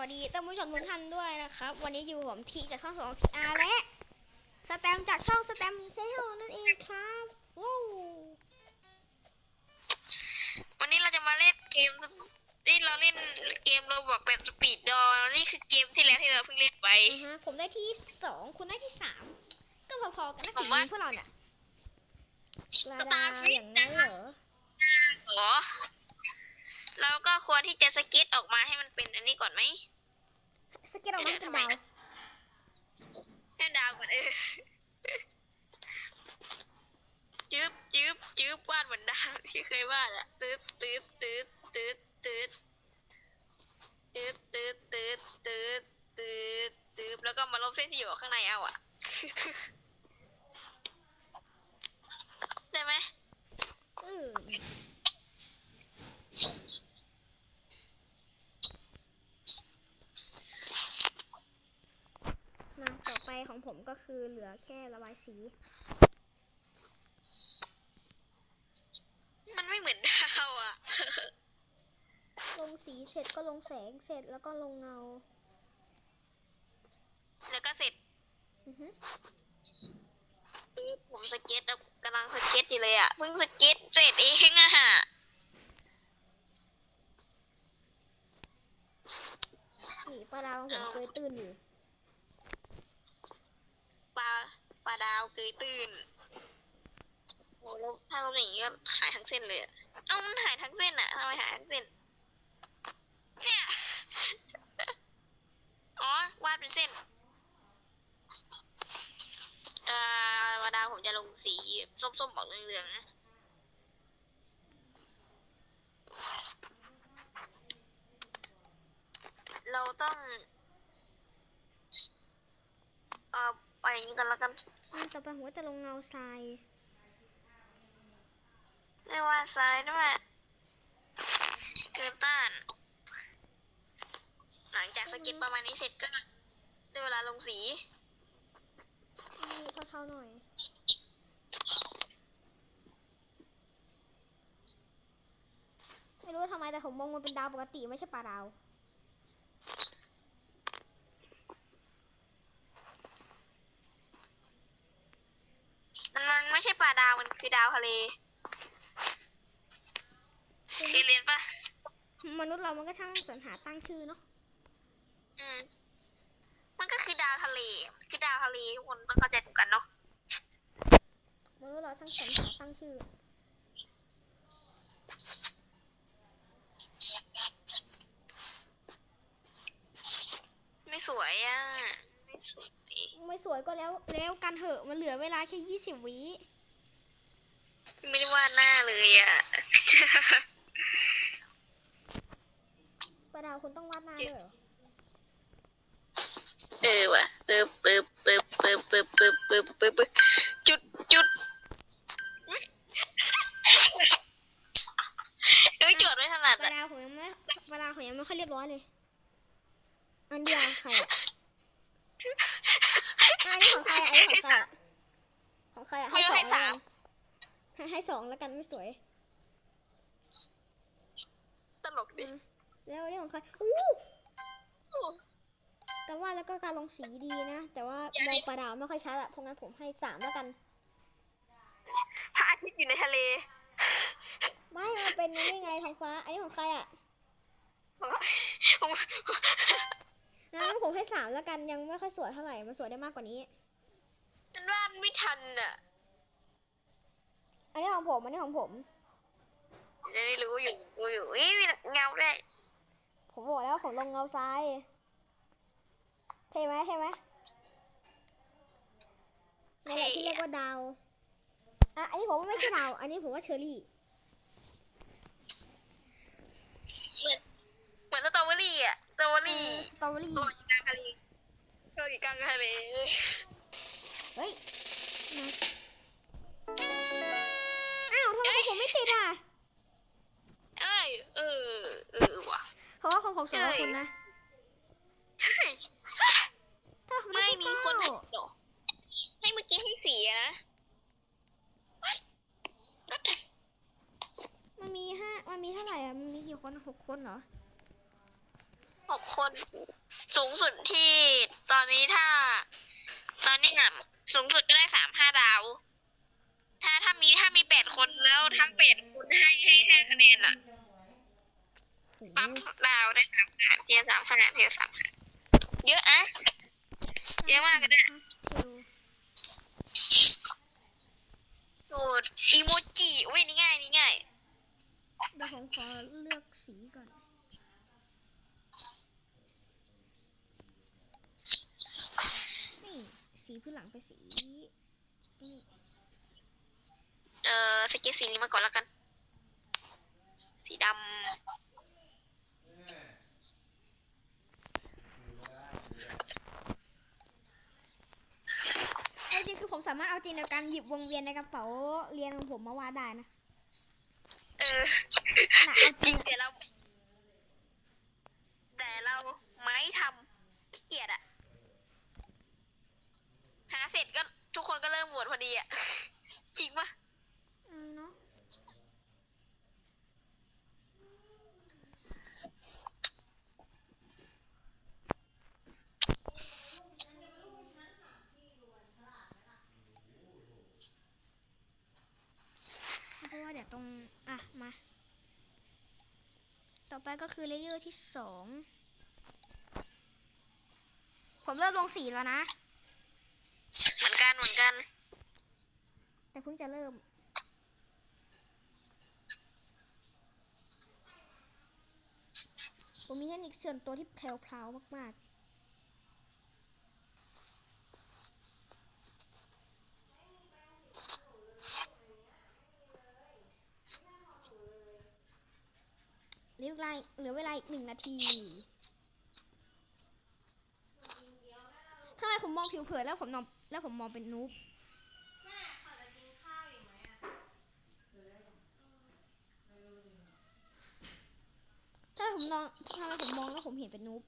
วัสดีท่านผู้ชมทุกท่านด้วยนะครับ วันนี้อยู่ผมทีจากช่องสองอาร์และสแตมจากช่องสแตมเซลนั่นเองครับว้าววันนี้เราจะมาเล่นเกมสนี่เราเล่นเกมเราบอกแบบสปีดดอนี่คือเกมที่แล้วที่เราเพิ่งเล่นไปอ่าฮะผมได้ที่สองคุณได้ที่สามก็พอๆกันนะผฝีมมืว่าอพวกเราเนี่ยลาสดาตาร์ทอย่างนั้นเหรอ เหรอเราก็ควรที่จะสเก็ตออกมาให้มันเป็นอันนี้ก่อนไหมสเก็ตออกมาเป็นดาวให้ดาวก่อนเออจืบจืบจืบวาดเหมือนดาวที่เคยวาดอะตืดตืดตืดตืดตืดตืดตืดตืดตืดตืดตืดแล้วก็มาลบเส้นที่อยู่ข้างในเอาอะได้ไหมเออมาต่อไป ของผมก็คือเหลือแค่ระบายสี มันไม่เหมือนดาวอะลงสีเสร็จก็ลงแสงเสร็จแล้วก็ลงเงา แล้วก็เสร็จอือฮึปึ๊บผมสเก็ตอะกำลังสเก็ตอยู่เลยอะเพิ่งสเก็ตเสร็จเองอะฮะนี่ปลาดาวของผมเคยตื่นอยู่ ปลาปลาดาวเกยตื่นโอ้แล้วถ้าเราอย่างนี้ก็หายทั้งเส้นเลยอะเอ้ามันหายทั้งเส้นอะทำไมหายทั้งเส้น เนี่ย อ๋อ วาดเป็นเส้น เอ่อปลาดาวผมจะลงสีส้มๆออกเหลืองๆนะเราต้อง เอ่อ ไปอย่างนี้กันแล้วกันอืมต่อไปผมก็จะลงเงาทราย ไม่ว่าซ้ายด้วยเกินต้าน หลังจากสเก็ตประมาณนี้เสร็จก็ได้เวลาลงสีนี่เท่าๆหน่อย ไม่รู้ว่าทำไมแต่ผมมองมันเป็นดาวปกติไม่ใช่ปลาดาว มันมันไม่ใช่ปลาดาวมันคือดาวทะเลเคยเรียนปะมนุษย์เรามันก็ช่างสรรหาตั้งชื่อเนาะอืมมันก็คือดาวทะเลมันคือดาวทะเลทุกคนต้องเข้าใจตรงกันเนาะมนุษย์เราช่างสรรหาตั้งชื่อ ไม่สวยอะไม่สวย ไม่สวยก็แล้วแล้วกันเถอะมันเหลือเวลาแค่ยี่สิบวิ ไม่ได้วาดหน้าเลยอะปลาดาวคุณต้องวาดหน้าด้วยเหรอเออว่ะปึ๊บปึ๊บปึ๊บปึ๊บปึ๊บปึ๊บปึ๊บปึ๊บปึ๊บจุดจุดเอ้ยจดไม่ถนัดปลาอะดาวผมยังไม่ปลาดาวผมยังไม่ค่อยเรียบร้อยเลย อันเดียวใครอะอะอันนี้ของใครอะอันนี้ของใครอะของใครอะให้สองแล้วกัน ให้ให้สองแล้วกันไม่สวย ตลกดิแล้วอันนี้ของใครอู้แต่ว่าแล้วก็การลงสีดีนะ แต่ว่ามองปลาดาวไม่ค่อยชัดอะเพราะงั้นผมให้สามแล้วกันพระอาทิตย์อยู่ในทะเล ไม่มันเป็นนี่ไงท้องฟ้า อันนี้ของใครอะงั้นผมให้สามแล้วกันยังไม่ค่อยสวยเท่าไหร่มันสวยได้มากกว่านี้ฉันวาดไม่ทันอะ อันนี้ของผม อันนี้ของผม จะได้รู้อยู่รู้อยู่อุ้ยมีเงาด้วยผมบอกแล้วผมลงเงาซ้าย เท่ไหมเท่ไหมนี่แหละที่เรียกว่าดาว อะ อันนี้ผมว่าไม่ใช่ดาว อันนี้ผมว่าเชอรี่ เหมือนสตรอเบอรี่อะสตรอเบอเอรี่อสตรอเบอรี่ตัวอยู่กลางทะเลตัวอยู่กลางทะเลเฮ้ยมา ผมไม่ติดอะเอ้ยเออเออว่ะ เพราะว่าของผมสวยกว่าคุณนะใช่ถ้าผมไม่ได้มีแค่คนให้เก้าหรอให้เมื่อกี้ให้สีอะนะ What? What the มันมีห้ามันมีเท่าไหร่อะมันมีกี่คนหกคนเหรอหกคน สูงสุดที่ตอนนี้ถ้า ตอนนี้อะสูงสุดก็ได้สามห้าดาว ถ้าถ้ามีถ้ามีแปดคนแล้วทั้งแปดคนให้ให้ให้คะแนนอะปั๊มดาวได้สามขนาดเทียร์สามขนาดเทียร์สามขนาดเยอะอะเยอะมากเลยนะโหดอีโมจิอุ้ยนี่ง่ายนี่ง่ายเดี๋ยวผมขอเลือกสีก่อน นี่ สีพื้นหลังเป็นสีนี่ สเก็ตสีนี้มาก่อนแล้วกัน สีดเอาจริงคือผมสามารถเอาจริงในการหยิบวงเวียนในกระเป๋าเรียนของผมมาวาดได้นะ เออ จริงแต่เรา แต่เราไม่ทำขี้เกียดอะหาเสร็จก็ทุกคนก็เริ่มโหวตพอดีอะจริงปะ เออเนาะเพ ราะว่าเดี๋ยวตรงอะมา ต่อไปก็คือเลเยอร์ที่สองผมเริ่มลงสีแล้วนะ เหมือนกันเหมือนกัน แต่เพิ่งจะเริ่ม ผมมีเทคนิคส่วนตัวที่แพรวๆมากๆเหลือเวลาเหลือเวลาอีกหนึ่งนาทีทำไมผมมองผิวเผินแล้วผมมองแล้วผมมองเป็นนูบถ้าผมมองถ้าผมมองแล้วผมเห็นเป็นนูบ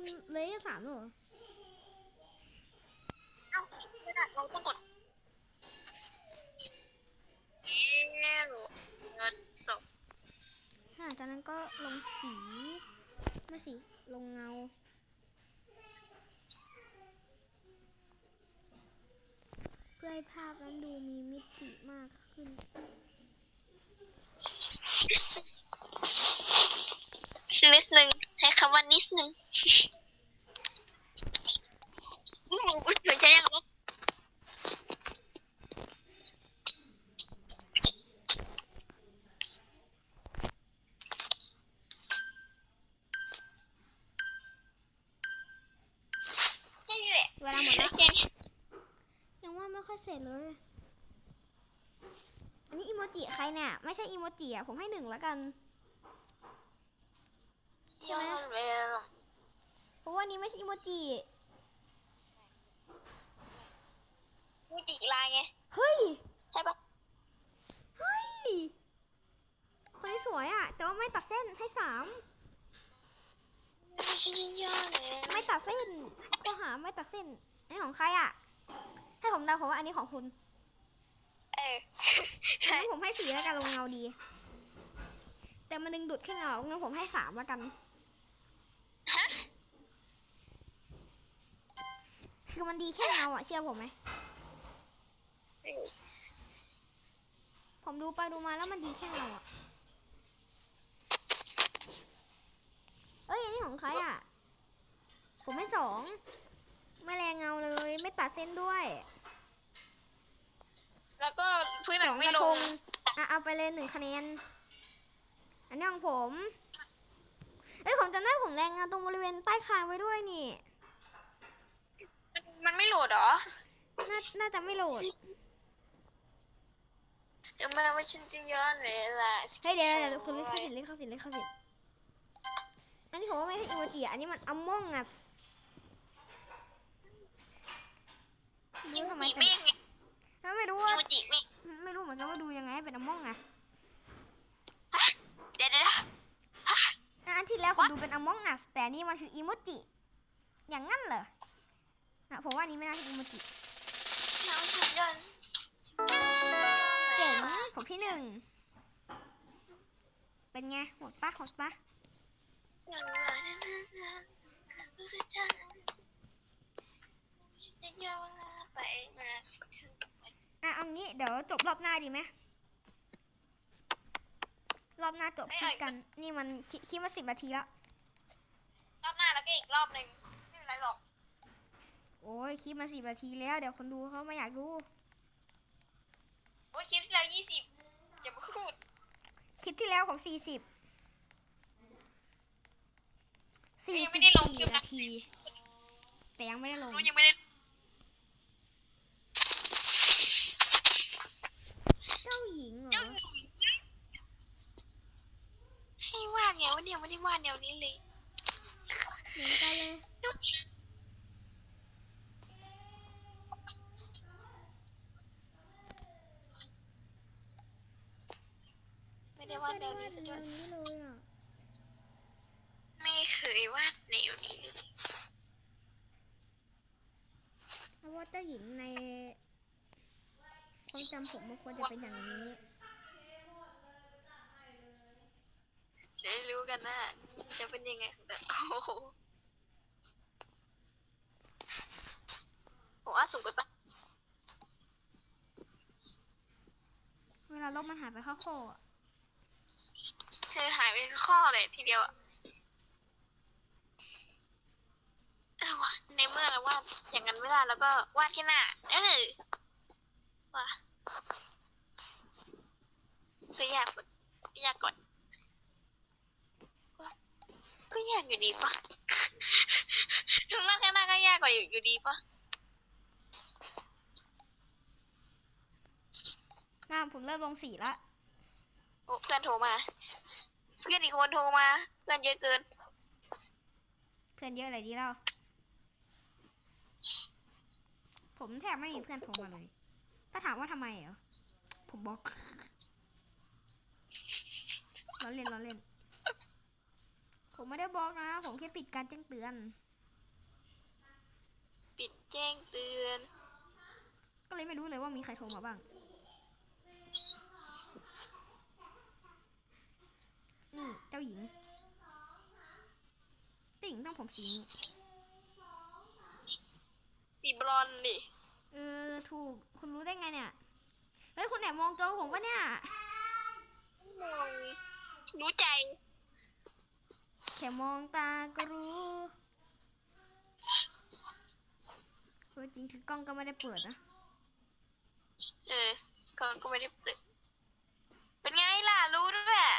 คุณคุณคุณเลยสามแล้วเหรอเอ้าไม่ได้เราต้องกดเอ๊ะเงินจบหลังจากนั้นก็ลงสีไม่สีลงเงาเพื่อให้ภาพนั้นดูมีมิติมากขึ้นนิดนึงใช้ คำว่านิดนึงหเหมือนใช้ยังลบเวลาหมดแล้วยังว่าไม่ค่อยเสร็จเลย อันนี้อีโมจิใครเนี่ย ไม่ใช่อีโมจิอะ ผมให้หนึ่งแล้วกัน ย้อนเวลาเพราะว่านี้ไม่ใช่อีโมจิมูจิลายไง เฮ้ย ใช่ปะเฮ้ย คนนี้สวยอะ แต่ว่าไม่ตัดเส้นให้สาม ไม่ใช่ย้อนเลยไม่ตัดเส้นก็หาไม่ตัดเส้นอันนี้ของใครอะ ให้ผมเดาผมว่าอันนี้ของคุณ เออ ใช่งั้นผมให้สีแล้วกันลงเงาดี แต่มันดึงดูดแค่เงางั้นผมให้สามแล้วกัน ฮะ คือมันดีแค่เงาอะเชื่อผมไหม ผมดูไปดูมาแล้วมันดีแค่เงาอะเอ้ยอันนี้ของใครอะผมให้สองไม่แรงเงาเลย ไม่ตัดเส้นด้วย แล้วก็พื้นหสนัองงไม่กระลทงงอะเอาไปเลยหนึ่งคะแนน อันนี้ของผม เอ้ยผมจำได้ผมแรงเงาตรงบริเวณใต้คางไว้ด้วยนี่ มันมันไม่โหลดเหรอน่าน่าจะไม่โหลด เดี๋ยวมาว่าฉันจะย้อนเวลาเฮ้ยเดี๋ยวเดี๋ยวคุณเล่นเข้าสิเล่นเข้าสิเล่นเข้าสิอันนี้ผมว่าไม่ใช่อีโมจิอะอันนี้มันอัมมองอะอีรู้โมทำไมจิกันเมฆไงถ้าไม่รู้อีว่าโมจิเมฆไม่รู้เหมือนกันว่าดูยังไงให้เป็น Among Us เดี๋ยวเดี๋ยวอะอันที่แล้วผมดูเป็น Among Us แต่อันนี่มันคืออีโมจิอย่างงั้นเหรอ อะผมว่าอันนี้ไม่น่าใช่อีโมจิน้องฉันยนต์เจ๋งผมที่หนึ่ง เป็นไงหมดปะหมดปะอย่างว่าเดินเดินเดินรู้สึกจังฉันยอมไปมาสิเธออะเอางี้เดี๋ยวจบรอบหน้าดีไหมรอบหน้าจบคลิปกัน นี่มันคลิปคลิปมาสิบนาทีแล้ว รอบหน้าแล้วก็อีกรอบหนึ่งไม่เป็นไรหรอก โอ้ยคลิปมาสิบนาทีแล้ว เดี๋ยวคนดูเขาไม่อยากดูโอ้ยคลิปที่แล้วยี่สิบจะพูดคลิปที่แล้วผมสี่สิบสี่ยังสิไม่บได้ลงคลิสี่ปนะนาที แต่ยังไม่ได้ลงรู้ยังไม่ได้ เจ้าหญิงเหร เจ้า อ ให้วาดไงวันเดียวไม่ได้วาดแนวนี้เลย เหมือนกันเลย ไม่ได้วาดแนวนี้ไม่ซะด้วยวาดแนวนี้เลยอะไม่เคยวาดแนวนี้เลยเพราะว่าเจ้าหญิงในความจำผมมันควรจะเป็นอย่างนี้เดี๋ยวรู้กันนะจะเป็นยังไงแต่โอ้โหผมว่าสูงไปปะเวลาลบมันหายไปข้อโคอะ เธอหายไปข้อเลยทีเดียวอะเออวะในเมื่อเราวาดอย่างนั้นไม่ได้แล้วก็วาดแค่หน้าเออว่ะก็ยากกว่ายากก่อนก็ยากอยู่ดีปะถึงวาดแค่หน้าก็ยากกว่าอยู่อยู่ดีปะน่าผมเริ่มลงสีละ โอ้เพื่อนโทรมาเพื่ อนอีกคนโทรมา เพื่อนเยอะเกิน เพื่อนเยอะอะไรดีเล่าผมแทบไม่มีเพื่อนโทรมาเลย ถ้าถามว่าทำไมเหรอ ผมบล็อกเราเล่นเราเล่น ผมไม่ได้บล็อกนะ ผมแค่ปิดการแจ้งเตือน ปิดแจ้งเตือน ก็เลยไม่รู้เลยว่ามีใครโทรมาบ้าง นี่เจ้าหญิงเจ้าหญิง ต้องผมสีนี้สีบรอนซ์ดิเออถูกคุณรู้ได้ไงเนี่ยเฮ้ยคุณแอบมองจอผมปะเนี่ยมองรู้ใจ แค่มองตาก็รู้ตัวจริงคือกล้องก็ไม่ได้เปิดนะ เออก็ก็ไม่ได้เปิดเป็นไงล่ะ รู้ด้วยแหละ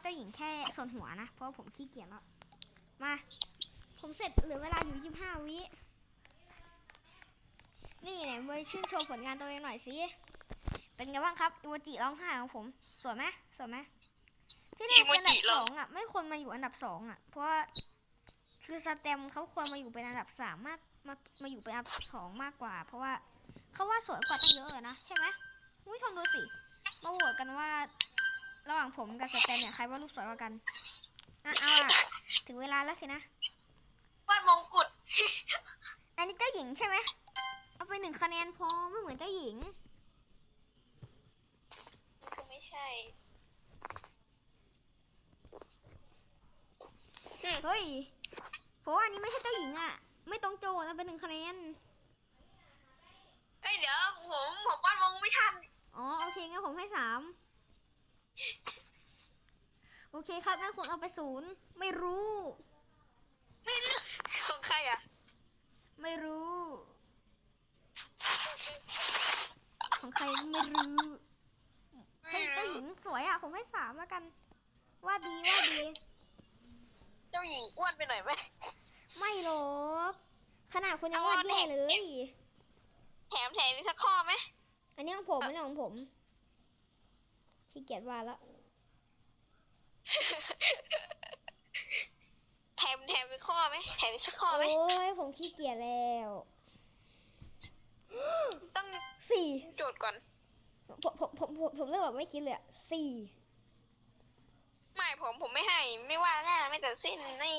ผมว่าเจ้าหญิงแค่ส่วนหัวนะ เพราะว่าผมขี้เกียจแล้ว มา ผมเสร็จเหลือเวลาอยู่ยี่ห้าวิ นี่ไหนมาชื่นชมผลงานตัวเองหน่อยสิ เป็นไงบ้างครับอีโมจิร้องไห้ของผม สวยไหมสวยไหมที่ได้เป็นอันดับสองอะ ไม่ควรมาอยู่อันดับสองอะ เพราะว่าคือสแตมเขาควรมาอยู่เป็นอันดับสามมากมามาอยู่เป็นอันดับสองมากกว่า เพราะว่าเขาว่าสวยกว่าตั้งเยอะเลยนะใช่ไหมคุณผู้ชมดูสิ มาโหวตกันว่า ระหว่างผมกับสแตมเนี่ยใครว่ารูปสวยกว่ากันอะเอาล่ะถึงเวลาแล้วสินะวาดมงกุฎอันนี้เจ้าหญิงใช่ไหมเอาไปหนึ่งคะแนนพอไม่เหมือนเจ้าหญิงคือไม่ใช่เฮ้ยเพราะว่าอันนี้ไม่ใช่เจ้าหญิงอะไม่ตรงโจทย์เอาไปหนึ่งคะแนนเอ้ยเดี๋ยวผมผมวาดมงไม่ทันอ๋อโอเคงั้นผมให้สาม โอเคครับงั้นคุณเอาไปศูนย์ไม่รู้ของใครอะ ไม่รู้ ของใครไม่รู้เฮ้ยเจ้าหญิงสวยอะ ผมให้สามแล้วกัน ว่าดีว่าดี เจ้าหญิงอ้วนไปหน่อยไหม ไม่หรอกขนาดคุณยังวาดแย่เลย แถมแถมอีกสักข้อไหม อันนี้ของผมอันนี้ของผม ขี้เกียจวาดแล้วแถมแถมอีกข้อไหมแถมอีกสักข้อไหมโอ้ยผมขี้เกียจแล้ว ต้องสี่โจทย์ก่อน ผมผมผมผมผมเลือกแบบไม่คิดเลยอะสี่ ไม่ผมผมไม่ให้ ไม่ว่าหน้าไม่แต่เส้นไม่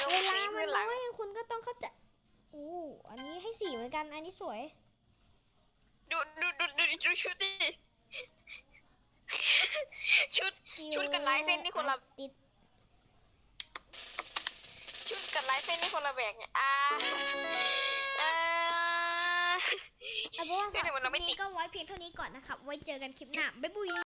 ลงเวลาสีมัพื้นนหลัน้งอยคุณก็ต้องเข้าใจอู้อันนี้ให้สี่เหมือนกัน อันนี้สวย ดูดูดูดูดูชุดดิ ชุดชุดกับลายเส้นนี่คนละติดชุดกับลายเส้นนี่คนละแบบเนี่ยอ่าอ่าเอาเป็นว่าสำหรับเดี๋ยวมันคลิปไม่ตินี้ดก็ไว้เพียงเท่านี้ก่อนนะครับ ไว้เจอกันคลิปหน้า บ๊ายบาย